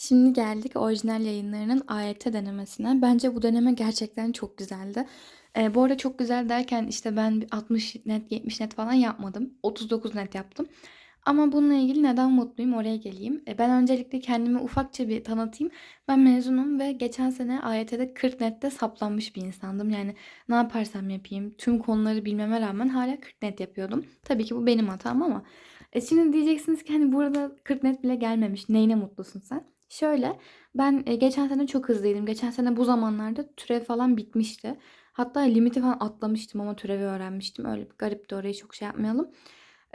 Şimdi geldik orijinal yayınlarının AYT denemesine. Bence bu deneme gerçekten çok güzeldi. Eee, bu arada çok güzel derken işte ben 60 net, 70 net falan yapmadım. 39 net yaptım. Ama bununla ilgili neden mutluyum oraya geleyim. E, ben öncelikle kendimi ufakça bir tanıtayım. Ben mezunum ve geçen sene AYT'de 40 nette saplanmış bir insandım. Yani ne yaparsam yapayım tüm konuları bilmeme rağmen hala 40 net yapıyordum. Tabii ki bu benim hatam ama. E şimdi diyeceksiniz ki hani burada 40 net bile gelmemiş. Neyine mutlusun sen? Şöyle ben e, geçen sene çok hızlıydım. Geçen sene bu zamanlarda türev falan bitmişti. Hatta limiti falan atlamıştım ama türevi öğrenmiştim. Öyle bir garip de orayı çok şey yapmayalım.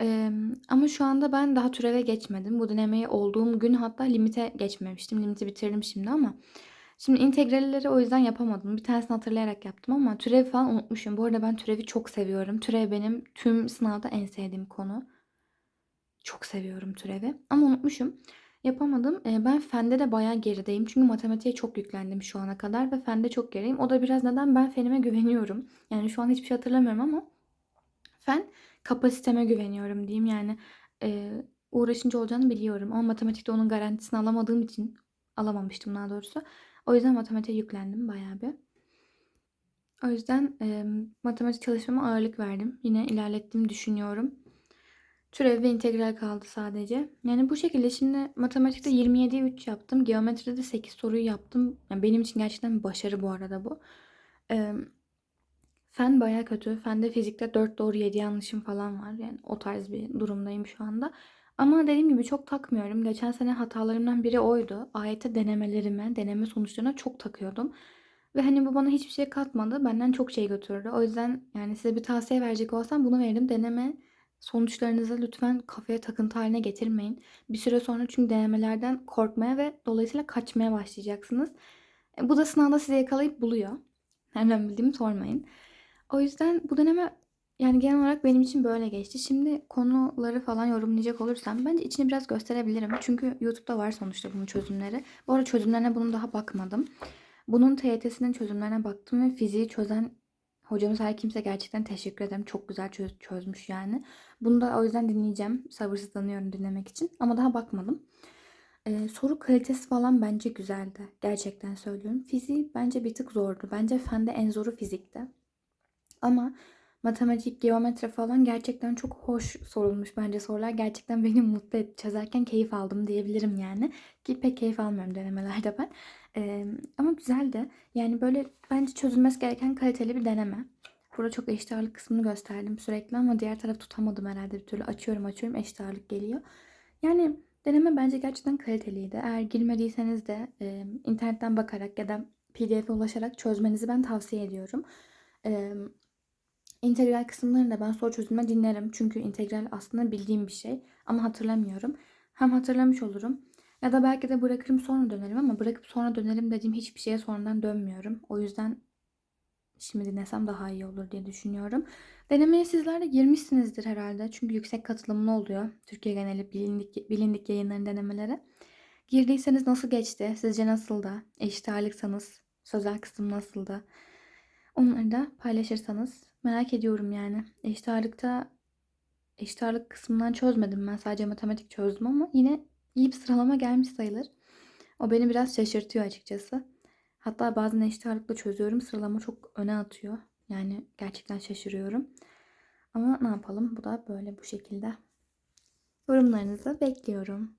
Eee, ama şu anda ben daha türeve geçmedim. Bu denemeyi olduğum gün hatta limite geçmemiştim. Limiti bitirdim şimdi ama. Şimdi integralleri o yüzden yapamadım. Bir tanesini hatırlayarak yaptım ama türevi falan unutmuşum. Bu arada ben türevi çok seviyorum. Türev benim tüm sınavda en sevdiğim konu. Çok seviyorum türevi ama unutmuşum. Yapamadım. Eee, ben fende de bayağı gerideyim. Çünkü matematiğe çok yüklendim şu ana kadar ve fende çok gerideyim. O da biraz neden ben fenime güveniyorum. Yani şu an hiçbir şey hatırlamıyorum ama fen kapasiteme güveniyorum diyeyim. Yani eee, uğraşınca olacağını biliyorum. Ama matematikte onun garantisini alamadığım için alamamıştım daha doğrusu. O yüzden matematiğe yüklendim bayağı bir. O yüzden eee, matematik çalışmama ağırlık verdim. Yine ilerlettiğimi düşünüyorum. Türev ve integral kaldı sadece. Yani bu şekilde şimdi matematikte 27'ye 3 yaptım. Geometride de 8 soruyu yaptım. Yani benim için gerçekten başarı bu arada bu. Ee, fen baya kötü. Fende fizikte 4 doğru 7 yanlışım falan var. Yani o tarz bir durumdayım şu anda. Ama dediğim gibi çok takmıyorum. Geçen sene hatalarımdan biri oydu. AYT denemelerime, deneme sonuçlarına çok takıyordum. Ve hani bu bana hiçbir şey katmadı. Benden çok şey götürdü. O yüzden yani size bir tavsiye verecek olsam bunu veririm. Deneme Sonuçlarınızı lütfen kafaya takıntı haline getirmeyin. Bir süre sonra çünkü denemelerden korkmaya ve dolayısıyla kaçmaya başlayacaksınız. E, bu da sınavda sizi yakalayıp buluyor. Nereden bildiğimi sormayın. O yüzden bu deneme yani genel olarak benim için böyle geçti. Şimdi konuları falan yorumlayacak olursam bence içini biraz gösterebilirim. Çünkü YouTube'da var sonuçta bunun çözümleri. Bu arada çözümlerine bunun daha bakmadım. Bunun TYT'sinin çözümlerine baktım ve fiziği çözen Hocamız her kimse gerçekten teşekkür ederim. Çok güzel çöz, çözmüş yani. Bunu da o yüzden dinleyeceğim. Sabırsızlanıyorum dinlemek için. Ama daha bakmadım. Ee, soru kalitesi falan bence güzeldi. Gerçekten söylüyorum. Fiziği bence bir tık zordu. Bence fende en zoru fizikti. Ama matematik, geometri falan gerçekten çok hoş sorulmuş bence sorular. Gerçekten beni mutlu etti. Çözerken keyif aldım diyebilirim yani. Ki pek keyif almıyorum denemelerde ben. Ee, ama güzeldi. Yani böyle bence çözülmesi gereken kaliteli bir deneme. Burada çok eşit ağırlık kısmını gösterdim sürekli ama diğer taraf tutamadım herhalde bir türlü. Açıyorum açıyorum eşit ağırlık geliyor. Yani deneme bence gerçekten kaliteliydi. Eğer girmediyseniz de e, internetten bakarak ya da pdf'e ulaşarak çözmenizi ben tavsiye ediyorum. E, integral kısımlarını da ben soru çözümü dinlerim. Çünkü integral aslında bildiğim bir şey ama hatırlamıyorum. Hem hatırlamış olurum ya da belki de bırakırım sonra dönerim ama bırakıp sonra dönerim dediğim hiçbir şeye sonradan dönmüyorum. O yüzden şimdi dinlesem daha iyi olur diye düşünüyorum. Denemeye sizler de girmişsinizdir herhalde. Çünkü yüksek katılımlı oluyor. Türkiye geneli bilindik, bilindik yayınların denemeleri. Girdiyseniz nasıl geçti? Sizce nasıl da? Eşit ağırlıksanız sözel kısım nasıl da? Onları da paylaşırsanız merak ediyorum yani. Eşit ağırlıkta kısmından çözmedim ben. Sadece matematik çözdüm ama yine iyi bir sıralama gelmiş sayılır. O beni biraz şaşırtıyor açıkçası. Hatta bazen eşit ağırlıkla çözüyorum. Sıralama çok öne atıyor. Yani gerçekten şaşırıyorum. Ama ne yapalım? Bu da böyle bu şekilde. Yorumlarınızı bekliyorum.